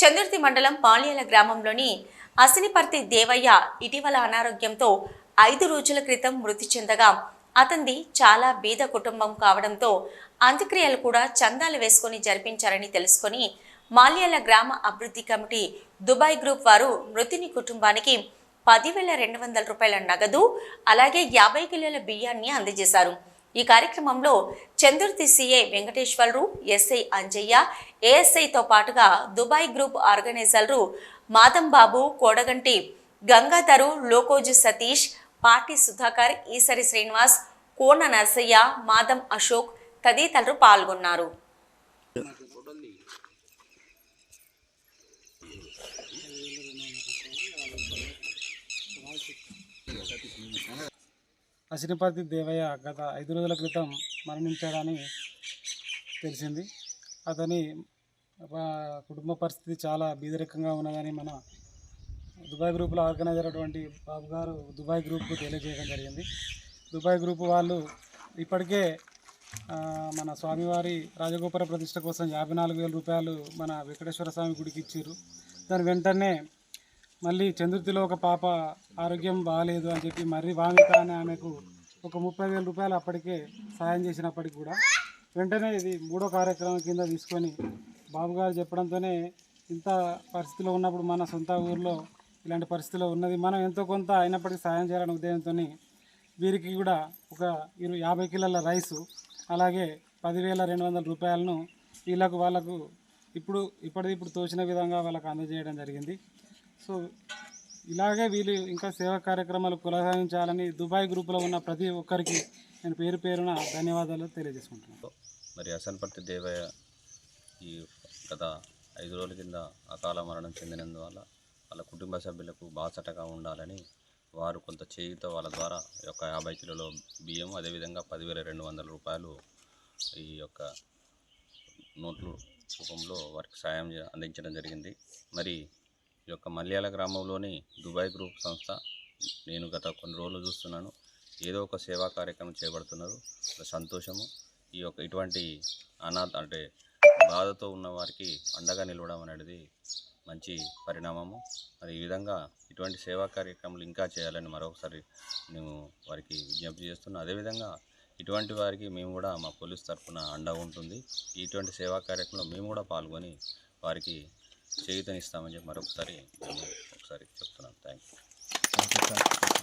చందుర్తి మండలం పాలియాల గ్రామంలోని అసినిపర్తి దేవయ్య ఇటీవల అనారోగ్యంతో ఐదు రోజుల క్రితం మృతి చెందగా అతనిది చాలా బీద కుటుంబం కావడంతో అంత్యక్రియలు కూడా చందాలు వేసుకొని జరిపించారని తెలుసుకొని మాల్యాల గ్రామ అభివృద్ధి కమిటీ దుబాయ్ గ్రూప్ వారు మృతిని కుటుంబానికి పదివేల రెండు వందల రూపాయల నగదు అలాగే యాభై కిలోల బియ్యాన్ని అందజేశారు. ఈ కార్యక్రమంలో చందుర్తి సిఐ వెంకటేశ్వరరావు ఎస్ఐ అంజయ్య ఏఎస్ఐతో పాటుగా దుబాయ్ గ్రూప్ ఆర్గనైజర్లు మాదంబాబు కోడగంటి గంగాధరు లోకోజు సతీష్ పాటి సుధాకర్ ఈసరి శ్రీనివాస్ కోన నర్సయ్య మాదం అశోక్ తదితరులు పాల్గొన్నారు. అశ్వినిపతి దేవయ్య గత ఐదు రోజుల క్రితం మరణించాడని తెలిసింది. అతని కుటుంబ పరిస్థితి చాలా బీదరికంగా ఉన్నదని మన దుబాయ్ గ్రూప్లో ఆర్గనైజర్ అటువంటి బాబు గారు దుబాయ్ గ్రూప్కు తెలియజేయడం జరిగింది. దుబాయ్ గ్రూప్ వాళ్ళు ఇప్పటికే మన స్వామివారి రాజగోపుర ప్రతిష్ట కోసం యాభై నాలుగు వేల రూపాయలు మన వెంకటేశ్వర స్వామి గుడికి ఇచ్చారు. దాని వెంటనే మళ్ళీ చంద్రుతిలో ఒక పాప ఆరోగ్యం బాగాలేదు అని చెప్పి మరీ వామిక అని ఆమెకు ఒక ముప్పై వేల రూపాయలు అప్పటికే సాయం చేసినప్పటికి కూడా వెంటనే ఇది మూడో కార్యక్రమం కింద తీసుకొని బాబు గారు చెప్పడంతోనే ఇంత పరిస్థితిలో ఉన్నప్పుడు మన సొంత ఊర్లో ఇలాంటి పరిస్థితిలో ఉన్నది. మనం ఎంతో కొంత అయినప్పటికీ సాయం చేయాలనే ఉద్దేశంతో వీరికి కూడా ఒక ఇరవై యాభై కిలోల రైసు అలాగే పదివేల రెండు వందల రూపాయలను వీళ్ళకు వాళ్ళకు ఇప్పుడు ఇప్పటిది ఇప్పుడు తోచిన విధంగా వాళ్ళకు అందజేయడం జరిగింది. సో ఇలాగే వీళ్ళు ఇంకా సేవా కార్యక్రమాలు కొనసాగించాలని దుబాయ్ గ్రూపులో ఉన్న ప్రతి ఒక్కరికి నేను పేరు పేరున ధన్యవాదాలు తెలియజేసుకుంటున్నాను. మరి అసన్పర్తి దేవయ్య ఈ గత ఐదు రోజుల కింద అకాల మరణం చెందినందువల్ల వాళ్ళ కుటుంబ సభ్యులకు బాసటగా ఉండాలని వారు కొంత చేయితో వాళ్ళ ద్వారా ఈ యొక్క యాభై కిలోల బియ్యం అదేవిధంగా పదివేల రెండు వందల రూపాయలు ఈ యొక్క నోట్లు రూపంలో వారికి సాయం అందించడం జరిగింది. మరి ఈ యొక్క మల్యాల గ్రామంలోని దుబాయ్ గ్రూప్ సంస్థ. నేను గత కొన్ని రోజులు చూస్తున్నాను. ఏదో ఒక సేవా కార్యక్రమం చేపడుతున్నారు. సంతోషము. ఈ యొక్క ఇటువంటి అనాథ అంటే బాధతో ఉన్న వారికి అండగా నిలవడం అనేది మంచి పరిణామము. మరి ఈ విధంగా ఇటువంటి సేవా కార్యక్రమాలు ఇంకా చేయాలని మరొకసారి మేము వారికి విజ్ఞప్తి చేస్తున్నాను అదేవిధంగా ఇటువంటి వారికి మేము కూడా మా పోలీస్ తరఫున అండగా ఉంటుంది. ఇటువంటి సేవా కార్యక్రమంలో మేము కూడా పాల్గొని వారికి చేయుతనిస్తామని చెప్పి మరొకసారి ఒకసారి చెప్తున్నాను. Thank you